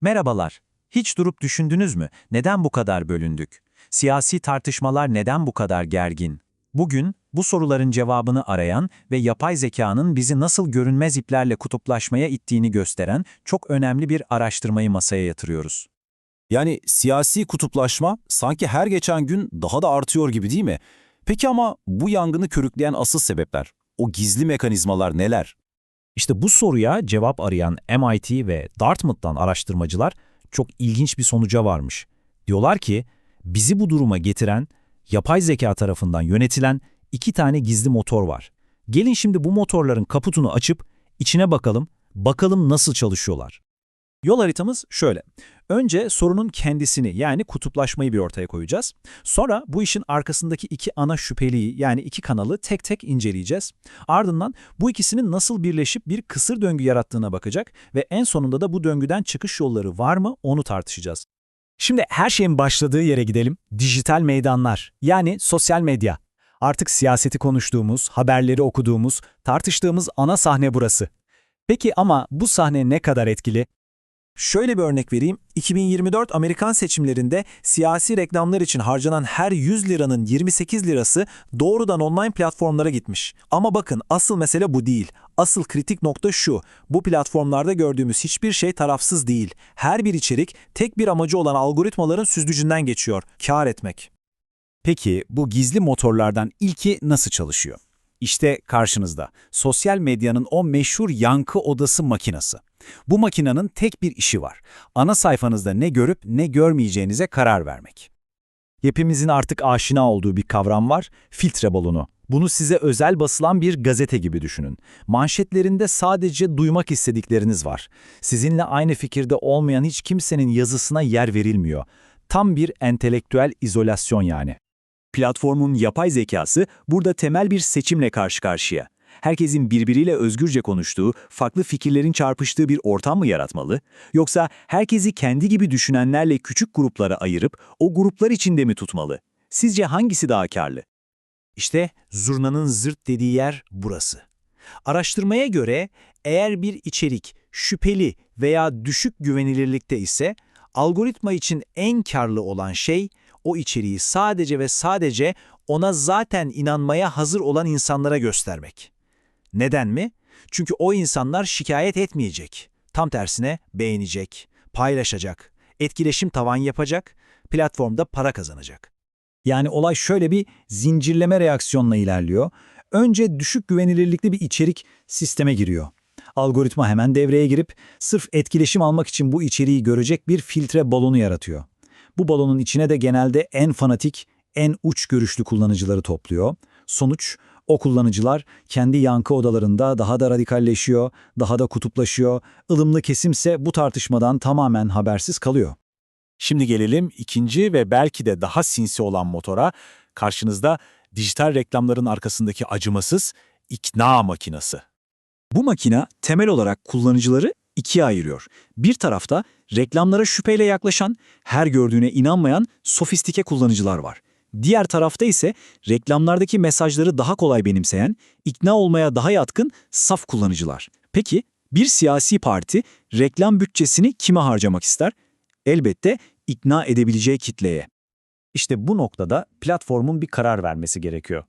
Merhabalar. Hiç durup düşündünüz mü? Neden bu kadar bölündük? Siyasi tartışmalar neden bu kadar gergin? Bugün bu soruların cevabını arayan ve yapay zekanın bizi nasıl görünmez iplerle kutuplaşmaya ittiğini gösteren çok önemli bir araştırmayı masaya yatırıyoruz. Yani siyasi kutuplaşma sanki her geçen gün daha da artıyor gibi değil mi? Peki ama bu yangını körükleyen asıl sebepler, o gizli mekanizmalar neler? İşte bu soruya cevap arayan MIT ve Dartmouth'tan araştırmacılar çok ilginç bir sonuca varmış. Diyorlar ki, bizi bu duruma getiren, yapay zeka tarafından yönetilen iki tane gizli motor var. Gelin şimdi bu motorların kaputunu açıp içine bakalım, bakalım nasıl çalışıyorlar. Yol haritamız şöyle. Önce sorunun kendisini yani kutuplaşmayı bir ortaya koyacağız. Sonra bu işin arkasındaki iki ana şüpheliyi yani iki kanalı tek tek inceleyeceğiz. Ardından bu ikisinin nasıl birleşip bir kısır döngü yarattığına bakacak ve en sonunda da bu döngüden çıkış yolları var mı onu tartışacağız. Şimdi her şeyin başladığı yere gidelim. Dijital meydanlar yani sosyal medya. Artık siyaseti konuştuğumuz, haberleri okuduğumuz, tartıştığımız ana sahne burası. Peki ama bu sahne ne kadar etkili? Şöyle bir örnek vereyim. 2024 Amerikan seçimlerinde siyasi reklamlar için harcanan her 100 liranın 28 lirası doğrudan online platformlara gitmiş. Ama bakın asıl mesele bu değil. Asıl kritik nokta şu. Bu platformlarda gördüğümüz hiçbir şey tarafsız değil. Her bir içerik tek bir amacı olan algoritmaların süzgücünden geçiyor. Kar etmek. Peki bu gizli motorlardan ilki nasıl çalışıyor? İşte karşınızda sosyal medyanın o meşhur yankı odası makinası. Bu makinenin tek bir işi var. Ana sayfanızda ne görüp ne görmeyeceğinize karar vermek. Hepimizin artık aşina olduğu bir kavram var, filtre balonu. Bunu size özel basılan bir gazete gibi düşünün. Manşetlerinde sadece duymak istedikleriniz var. Sizinle aynı fikirde olmayan hiç kimsenin yazısına yer verilmiyor. Tam bir entelektüel izolasyon yani. Platformun yapay zekası burada temel bir seçimle karşı karşıya. Herkesin birbiriyle özgürce konuştuğu, farklı fikirlerin çarpıştığı bir ortam mı yaratmalı? Yoksa herkesi kendi gibi düşünenlerle küçük gruplara ayırıp o gruplar içinde mi tutmalı? Sizce hangisi daha karlı? İşte zurnanın zırt dediği yer burası. Araştırmaya göre eğer bir içerik şüpheli veya düşük güvenilirlikte ise algoritma için en karlı olan şey o içeriği sadece ve sadece ona zaten inanmaya hazır olan insanlara göstermek. Neden mi? Çünkü o insanlar şikayet etmeyecek. Tam tersine beğenecek, paylaşacak, etkileşim tavan yapacak, platformda para kazanacak. Yani olay şöyle bir zincirleme reaksiyonla ilerliyor. Önce düşük güvenilirlikli bir içerik sisteme giriyor. Algoritma hemen devreye girip sırf etkileşim almak için bu içeriği görecek bir filtre balonu yaratıyor. Bu balonun içine de genelde en fanatik, en uç görüşlü kullanıcıları topluyor. Sonuç, o kullanıcılar kendi yankı odalarında daha da radikalleşiyor, daha da kutuplaşıyor. Ilımlı kesimse bu tartışmadan tamamen habersiz kalıyor. Şimdi gelelim ikinci ve belki de daha sinsi olan motora. Karşınızda dijital reklamların arkasındaki acımasız ikna makinası. Bu makine temel olarak kullanıcıları ikiye ayırıyor. Bir tarafta reklamlara şüpheyle yaklaşan, her gördüğüne inanmayan sofistike kullanıcılar var. Diğer tarafta ise reklamlardaki mesajları daha kolay benimseyen, ikna olmaya daha yatkın saf kullanıcılar. Peki bir siyasi parti reklam bütçesini kime harcamak ister? Elbette ikna edebileceği kitleye. İşte bu noktada platformun bir karar vermesi gerekiyor.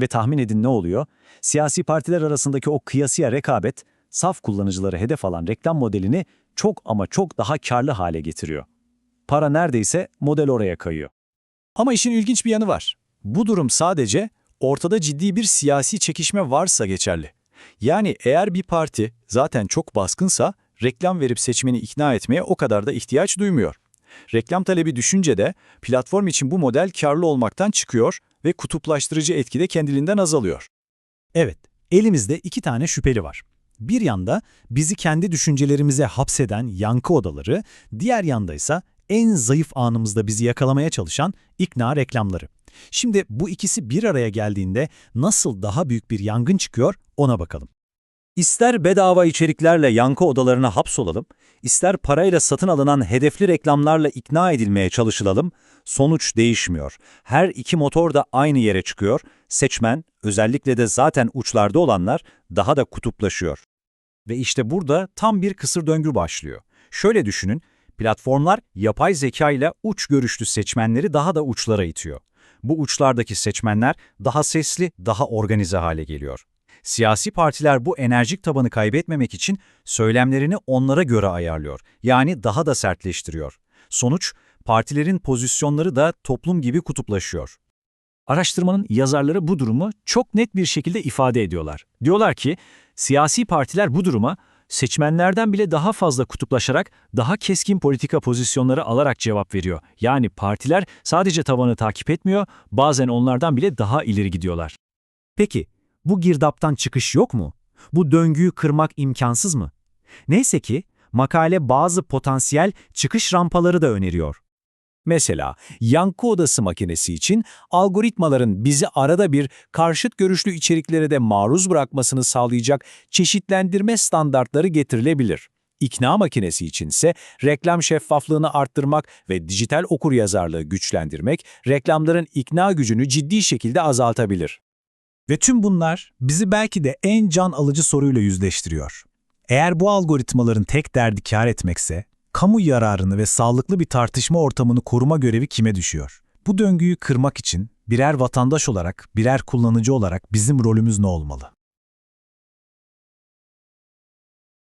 Ve tahmin edin ne oluyor? Siyasi partiler arasındaki o kıyasıya rekabet, saf kullanıcıları hedef alan reklam modelini çok ama çok daha karlı hale getiriyor. Para neredeyse model oraya kayıyor. Ama işin ilginç bir yanı var. Bu durum sadece ortada ciddi bir siyasi çekişme varsa geçerli. Yani eğer bir parti zaten çok baskınsa reklam verip seçmeni ikna etmeye o kadar da ihtiyaç duymuyor. Reklam talebi düşünce de platform için bu model karlı olmaktan çıkıyor ve kutuplaştırıcı etki de kendiliğinden azalıyor. Evet, elimizde iki tane şüpheli var. Bir yanda bizi kendi düşüncelerimize hapseden yankı odaları, diğer yanda ise en zayıf anımızda bizi yakalamaya çalışan ikna reklamları. Şimdi bu ikisi bir araya geldiğinde nasıl daha büyük bir yangın çıkıyor ona bakalım. İster bedava içeriklerle yankı odalarına hapsolalım, ister parayla satın alınan hedefli reklamlarla ikna edilmeye çalışılalım, sonuç değişmiyor. Her iki motor da aynı yere çıkıyor, seçmen, özellikle de zaten uçlarda olanlar daha da kutuplaşıyor. Ve işte burada tam bir kısır döngü başlıyor. Şöyle düşünün, Platformlar yapay zeka ile uç görüşlü seçmenleri daha da uçlara itiyor. Bu uçlardaki seçmenler daha sesli, daha organize hale geliyor. Siyasi partiler bu enerjik tabanı kaybetmemek için söylemlerini onlara göre ayarlıyor. Yani daha da sertleştiriyor. Sonuç, partilerin pozisyonları da toplum gibi kutuplaşıyor. Araştırmanın yazarları bu durumu çok net bir şekilde ifade ediyorlar. Diyorlar ki siyasi partiler bu duruma seçmenlerden bile daha fazla kutuplaşarak daha keskin politika pozisyonları alarak cevap veriyor. Yani partiler sadece tavanı takip etmiyor, bazen onlardan bile daha ileri gidiyorlar. Peki, bu girdaptan çıkış yok mu? Bu döngüyü kırmak imkansız mı? Neyse ki, makale bazı potansiyel çıkış rampaları da öneriyor. Mesela yankı odası makinesi için algoritmaların bizi arada bir karşıt görüşlü içeriklere de maruz bırakmasını sağlayacak çeşitlendirme standartları getirilebilir. İkna makinesi içinse reklam şeffaflığını arttırmak ve dijital okuryazarlığı güçlendirmek reklamların ikna gücünü ciddi şekilde azaltabilir. Ve tüm bunlar bizi belki de en can alıcı soruyla yüzleştiriyor. Eğer bu algoritmaların tek derdi kar etmekse, kamu yararını ve sağlıklı bir tartışma ortamını koruma görevi kime düşüyor? Bu döngüyü kırmak için birer vatandaş olarak, birer kullanıcı olarak bizim rolümüz ne olmalı?